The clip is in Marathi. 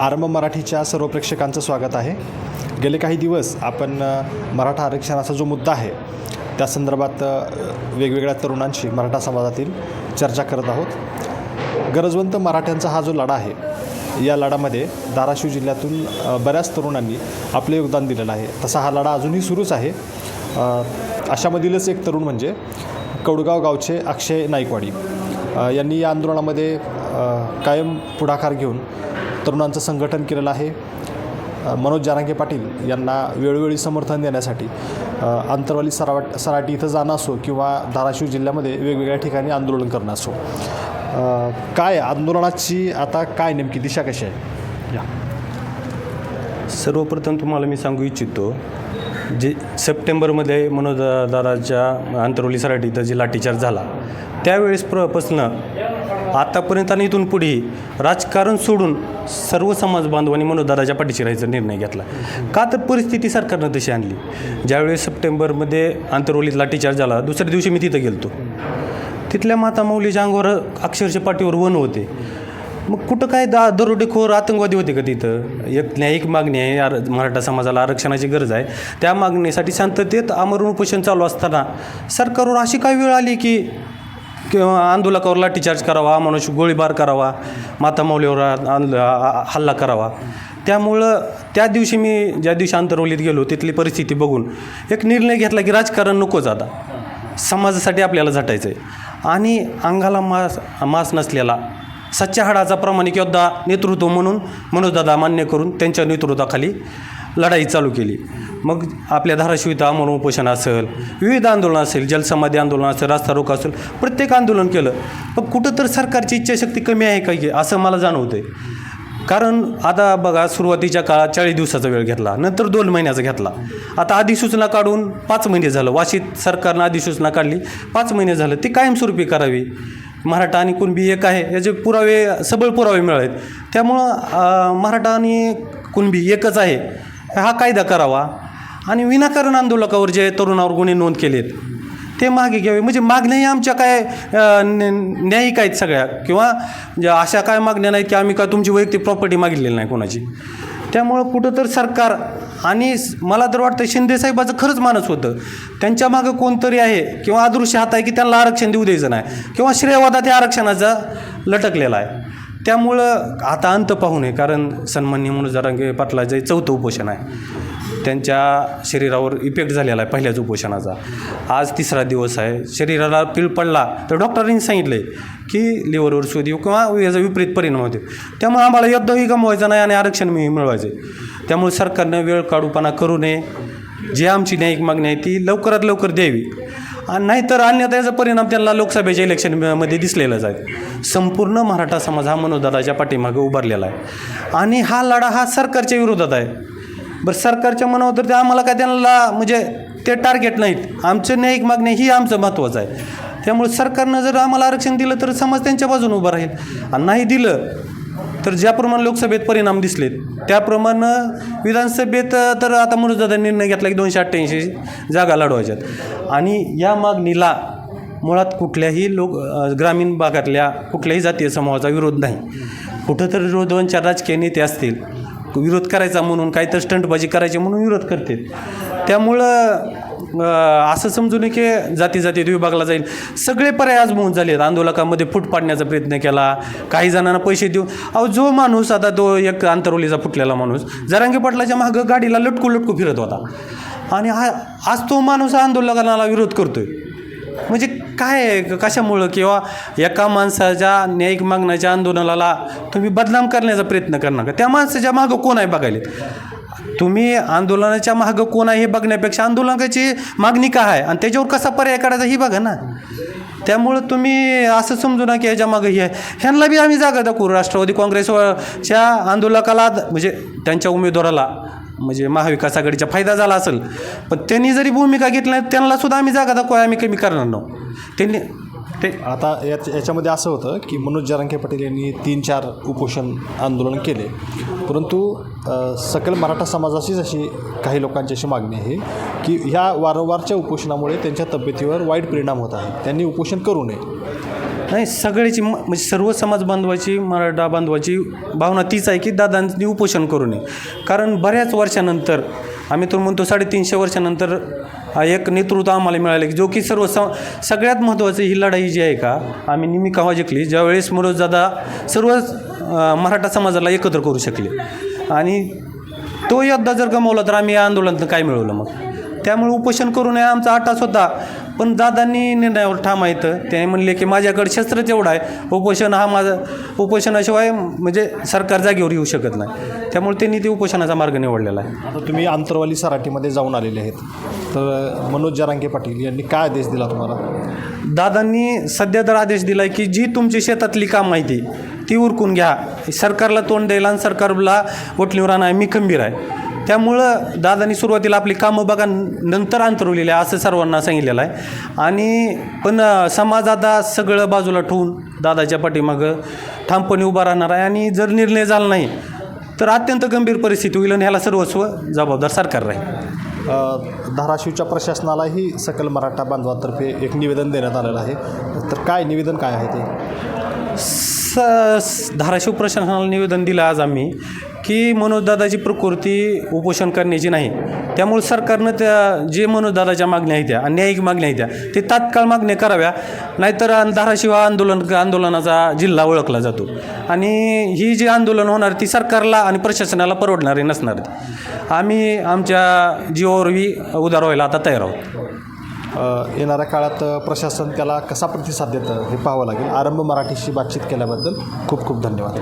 आरंभ मराठीच्या सर्व प्रेक्षकांचं स्वागत आहे. गेले काही दिवस आपण मराठा आरक्षणाचा जो मुद्दा आहे त्या संदर्भात वेगवेगळ्या तरुणांशी मराठा समाजातील चर्चा करत आहोत. गरजवंत मराठ्यांचा हा जो लढा आहे या लढामध्ये धाराशिव जिल्ह्यातून बऱ्याच तरुणांनी आपले योगदान दिलेलं आहे. तसा हा लढा अजूनही सुरूच आहे. अशामधीलच एक तरुण म्हणजे कौडगाव गावचे अक्षय नाईकवाडी. यांनी या आंदोलनामध्ये कायम पुढाकार घेऊन तरुणांचं संघटन केलेलं आहे. मनोज जारांगे पाटील यांना वेळोवेळी समर्थन देण्यासाठी अंतरवाली सरावाट सराटी इथं जाणं असो किंवा धाराशिव जिल्ह्यामध्ये वेगवेगळ्या ठिकाणी आंदोलन करणं असो. काय आंदोलनाची आता काय नेमकी दिशा कशी आहे? या. सर्वप्रथम तुम्हाला मी सांगू इच्छितो जे सप्टेंबरमध्ये मनोज दादाच्या अंतरवली सराटी इथं जे लाठीचार्ज झाला त्यावेळेस प्रपासनं आतापर्यंत आणि इथून पुढे राजकारण सोडून सर्व समाज बांधवांनी मनोदाराच्या पाठीशी राहायचा निर्णय घेतला. का तर परिस्थिती सरकारनं तशी आणली. ज्यावेळेस सप्टेंबरमध्ये आंतरवलीत लाठीचार्ज झाला दुसऱ्या दिवशी मी तिथं गेलतो. तिथल्या माता माऊलीच्या अंगावर अक्षरशः पाठीवर वन होते. मग कुठं काय दा दरोडेखोर आतंकवादी होते का तिथं? एक न्यायिक मागणी आहे. आर मराठा समाजाला आरक्षणाची गरज आहे. त्या मागणीसाठी शांततेत आमरण उपोषण चालू असताना सरकारवर अशी काय वेळ आली की किंवा आंदोलकावर लाठीचार्ज करावा मनुष्य गोळीबार करावा मातामौलीवर हल्ला करावा. त्यामुळं त्या दिवशी मी ज्या दिवशी आंतरवलीत गेलो तिथली परिस्थिती बघून एक निर्णय घेतला की राजकारण नकोच आता समाजासाठी आपल्याला झटायचं आहे आणि अंगाला मास मास नसलेला सच्च्या हाडाचा प्रामाणिक योद्धा नेतृत्व म्हणून मनोजदादा मान्य करून त्यांच्या नेतृत्वाखाली लढाई चालू केली. मग आपल्या धाराशिव इथं आमरण उपोषण असेल विविध आंदोलन असेल जलसमाधी आंदोलन असेल रास्ता रोक असेल प्रत्येक आंदोलन केलं. पण कुठं तर सरकारची इच्छाशक्ती कमी आहे का की असं मला जाणवतं आहे कारण आता बघा सुरुवातीच्या काळात चाळीस दिवसाचा वेळ घेतला नंतर दोन महिन्याचा घेतला. आता अधिसूचना काढून पाच महिने झालं. वाशीत सरकारनं अधिसूचना काढली पाच महिने झालं. ती कायमस्वरूपी करावी. मराठा आणि कुणबी एक आहे याचे पुरावे सबळ पुरावे मिळालेत. त्यामुळं मराठा आणि कुणबी एकच आहे. हा कायदा करावा. आणि विनाकारण आंदोलकावर जे तरुणावर गुन्हे नोंद केलेत ते मागे घ्यावे. म्हणजे मागण्याही आमच्या काय न्यायिक आहेत सगळ्या. किंवा ज्या अशा काय मागण्या नाहीत की आम्ही काय तुमची वैयक्तिक प्रॉपर्टी मागितलेली नाही कोणाची. त्यामुळं कुठं तर सरकार आणि मला तर वाटतं शिंदेसाहेबाचं खरंच मानस होतं. त्यांच्या मागं कोणतरी आहे किंवा अदृश्य हात आहे की त्यांना आरक्षण देऊ द्यायचं नाही. किंवा श्रेयवादात या आरक्षणाचा लटकलेला आहे. त्यामुळं आता अंत पाहू नये कारण सन्मान्य म्हणून जरांगे पाटलाचं जे चौथं उपोषण आहे. त्यांच्या शरीरावर इफेक्ट झालेला आहे पहिल्याच उपोषणाचा. आज तिसरा दिवस आहे. शरीराला पीळ पडला तर डॉक्टरांनी सांगितलं की लिव्हरवर शोध येऊ किंवा याचा विपरीत परिणाम होते. त्यामुळे आम्हाला युद्धही गमवायचं नाही आणि आरक्षण मिळवायचे मिळवायचं. त्यामुळे सरकारनं वेळ काढूपणा करू नये. जी आमची न्यायिक मागणी आहे ती लवकरात लवकर द्यावी. आणि नाहीतर अन्यथा याचा परिणाम त्यांना लोकसभेच्या इलेक्शनमध्ये दिसलेलाच आहे. संपूर्ण मराठा समाज हा मनोदाराच्या पाठीमागे उभारलेला आहे. आणि हा लढा हा सरकारच्या विरोधात आहे. बरं सरकारच्या मनावर तर ते आम्हाला काय त्यांना म्हणजे ते टार्गेट नाहीत. आमचं न्यायिक मागणी ही आमचं महत्त्वाचं आहे. त्यामुळे सरकारनं जर आम्हाला आरक्षण दिलं तर समाज त्यांच्या बाजूने उभा राहील. आणि नाही दिलं तर ज्याप्रमाणे लोकसभेत परिणाम दिसलेत त्याप्रमाणे विधानसभेत तर आता मनोजदादा निर्णय घेतला की दोनशे अठ्ठ्याऐंशी जागा लढवायच्यात. आणि या मागणीला मुळात कुठल्याही लोक ग्रामीण भागातल्या कुठल्याही जातीय समूहाचा विरोध नाही. कुठंतरी रो दोन चार राजकीय नेते असतील विरोध करायचा म्हणून काहीतरी स्टंटबाजी करायची म्हणून विरोध करतील. त्यामुळं असं समजू नये की जाती जातीत विभागला जाईल. सगळे पर्याय झाले आहेत आंदोलकामध्ये फूट पाडण्याचा प्रयत्न केला. काही जणांना पैसे देऊ अहो जो माणूस आता तो एक अंतरवलीचा फुटलेला माणूस जरांगे पाटलाच्या मागं गाडीला लटकू लटकू फिरत होता. आणि हा आज तो माणूस आंदोलकांना विरोध करतोय. म्हणजे काय आहे? कशामुळं? किंवा एका माणसाच्या न्यायिक मागण्याच्या आंदोलनाला तुम्ही बदनाम करण्याचा प्रयत्न करणार का? त्या माणसाच्या मागं कोण आहे बघायला? तुम्ही आंदोलनाच्या मागं कोण आहे हे बघण्यापेक्षा आंदोलनाची मागणी काय आहे? आणि त्याच्यावर कसा पर्याय काढायचा ही बघा ना. त्यामुळं तुम्ही असं समजू ना की ह्याच्या मागं हे आहे. ह्यांना बी आम्ही जागा दाखवू. राष्ट्रवादी काँग्रेसच्या आंदोलकाला म्हणजे त्यांच्या उमेदवाराला म्हणजे महाविकास आघाडीचा फायदा झाला असेल पण त्यांनी जरी भूमिका घेतली त्यांना सुद्धा आम्ही जागा दाखवा आम्ही कमी करणार नाही. त्यांनी ते आता याच याच्यामध्ये असं होतं की मनोज जरांगे पाटील यांनी तीन चार उपोषण आंदोलन केले. परंतु सकल मराठा समाजाचीच अशी काही लोकांची अशी मागणी आहे की ह्या वारंवारच्या उपोषणामुळे त्यांच्या तब्येतीवर वाईट परिणाम होत आहे. त्यांनी उपोषण करू नये. नाही सगळ्याची म- म्हणजे सर्व समाज बांधवाची मराठा बांधवाची भावना तीच आहे की दादांनी उपोषण करू नये. कारण बऱ्याच वर्षानंतर आम्ही तर म्हणतो साडेतीनशे वर्षानंतर हा एक नेतृत्व आम्हाला मिळालं. की जो की सर्व स सगळ्यात महत्त्वाचं ही लढाई जी आहे का आम्ही नेहमी केव्हा जिंकली. ज्यावेळेस मनोज सर्व मराठा समाजाला एकत्र करू शकले. आणि तो योद्धा जर गमावला तर आम्ही या आंदोलनात काय मिळवलं मग? त्यामुळे उपोषण करू नये आमचा आटाच होता पण दादांनी निर्णयावर ठाम आहेत. त्याने म्हणले की माझ्याकडे शस्त्रच एवढं आहे. उपोषण हा माझा उपोषणाशिवाय म्हणजे सरकार जागेवर येऊ शकत नाही. त्यामुळे त्यांनी ते उपोषणाचा मार्ग निवडलेला आहे. आता तुम्ही आंतरवाली सराटीमध्ये जाऊन आलेले आहेत. तर मनोज जरांगे पाटील यांनी काय आदेश दिला तुम्हाला? दादांनी सध्या तर आदेश दिला आहे की जी तुमची शेतातली काम माहिती ती उरकून घ्या. सरकारला तोंड द्यायला आणि सरकारला वटलीवर आणा मी खंबीर आहे. त्यामुळं दादांनी सुरुवातीला आपली कामं बघा नंतर अंतरवलेली आहे असं सर्वांना सांगितलेलं आहे. आणि पण समाज आता सगळं बाजूला ठेवून दादाच्या पाठीमागं ठामपणे उभा राहणार आहे. आणि जर निर्णय झाला नाही तर अत्यंत गंभीर परिस्थिती होईल आणि ह्याला सर्वस्व जबाबदार सरकार राहील. धाराशिवच्या प्रशासनालाही सकल मराठा बांधवातर्फे एक निवेदन देण्यात आलेलं आहे. तर काय निवेदन काय आहे ते? स- धाराशिव प्रशासनाला निवेदन दिलं आज आम्ही की मनोजदादाची प्रकृती उपोषण करण्याची नाही. त्यामुळे सरकारनं त्या जे मनोजदादाच्या मागण्या आहेत त्या न्यायिक मागण्या आहेत त्या ते तात्काळ मागण्या कराव्या. नाहीतर धाराशिव आंदोलन आंदोलनाचा जिल्हा ओळखला जातो. आणि ही जी आंदोलन होणार ती सरकारला आणि प्रशासनाला परवडणारी नसणार. आम्ही आमच्या जीवावरवी उदार व्हायला आता तयार आहोत. येणाऱ्या काळात प्रशासन त्याला कसा प्रतिसाद देतं हे पाहावं लागेल. आरंभ मराठीशी बातचीत केल्याबद्दल खूप खूप धन्यवाद.